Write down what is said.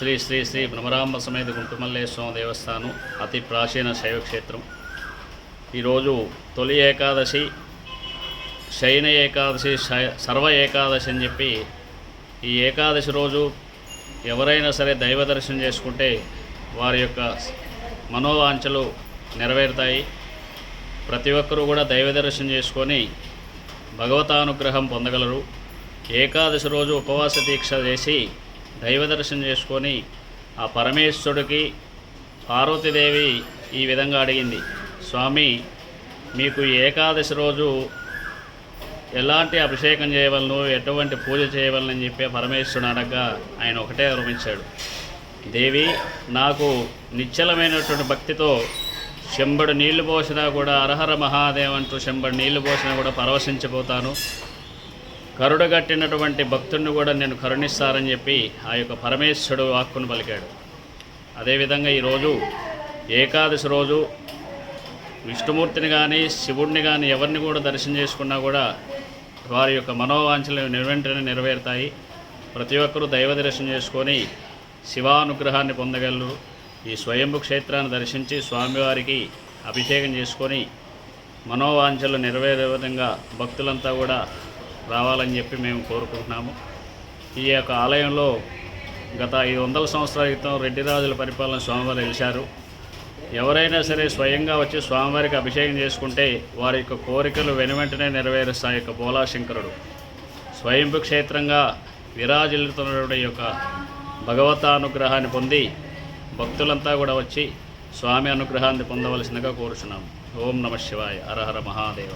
శ్రీ శ్రీ శ్రీ భ్రమరాంబ సమేత గుంటుమల్లేశ్వరం దేవస్థానం అతి ప్రాచీన శైవక్షేత్రం. ఈరోజు తొలి ఏకాదశి శయన ఏకాదశి సర్వ ఏకాదశి అని చెప్పి ఈ ఏకాదశి రోజు ఎవరైనా సరే దైవ దర్శనం చేసుకుంటే వారి యొక్క మనోవాంఛలు నెరవేరుతాయి. ప్రతి ఒక్కరూ కూడా దైవ దర్శనం చేసుకొని భగవతానుగ్రహం పొందగలరు. ఏకాదశి రోజు ఉపవాస దీక్ష చేసి దైవ దర్శనం చేసుకొని ఆ పరమేశ్వరుడికి పార్వతీదేవి ఈ విధంగా అడిగింది స్వామి మీకు ఏకాదశి రోజు ఎలాంటి అభిషేకం చేయవలను ఎటువంటి పూజ చేయవలనని చెప్పి పరమేశ్వరుడు అడగగా ఆయన ఒకటే వరమించాడు దేవి నాకు నిశ్చలమైనటువంటి భక్తితో శంబడు నీళ్ళు పోసినా కూడా అరహర మహాదేవ్ అంటూ శంబడు నీళ్ళు పోసినా కూడా పరవశించిపోతాను. కరుడగట్టినటువంటి భక్తుడిని కూడా నేను కరుణిస్తారని చెప్పి ఆ యొక్క పరమేశ్వరుడు వాక్కును పలికాడు. అదేవిధంగా ఈరోజు ఏకాదశి రోజు విష్ణుమూర్తిని కానీ శివుడిని కానీ ఎవరిని కూడా దర్శనం చేసుకున్నా కూడా వారి యొక్క మనోవాంఛలు వెంటనే నెరవేరుతాయి. ప్రతి ఒక్కరూ దైవ దర్శనం చేసుకొని శివానుగ్రహాన్ని పొందగలరు. ఈ స్వయంభు క్షేత్రాన్ని దర్శించి స్వామివారికి అభిషేకం చేసుకొని మనోవాంఛలు నెరవేరే విధంగా భక్తులంతా కూడా రావాలని చెప్పి మేము కోరుకుంటున్నాము. ఈ యొక్క ఆలయంలో గత ఐదు వందల సంవత్సరాల క్రితం రెడ్డి రాజుల పరిపాలన స్వామివారు వెలిశారు ఎవరైనా సరే స్వయంగా వచ్చి స్వామివారికి అభిషేకం చేసుకుంటే వారి యొక్క కోరికలు వెనువెంటనే నెరవేరుస్తాయి యొక్క బోలాశంకరుడు. స్వయంభు క్షేత్రంగా విరాజిల్లుతున్నటువంటి యొక్క భగవతానుగ్రహాన్ని పొంది భక్తులంతా కూడా వచ్చి స్వామి అనుగ్రహాన్ని పొందవలసిందిగా కోరుచున్నాం ఓం నమ శివాయ. హరహర మహాదేవ.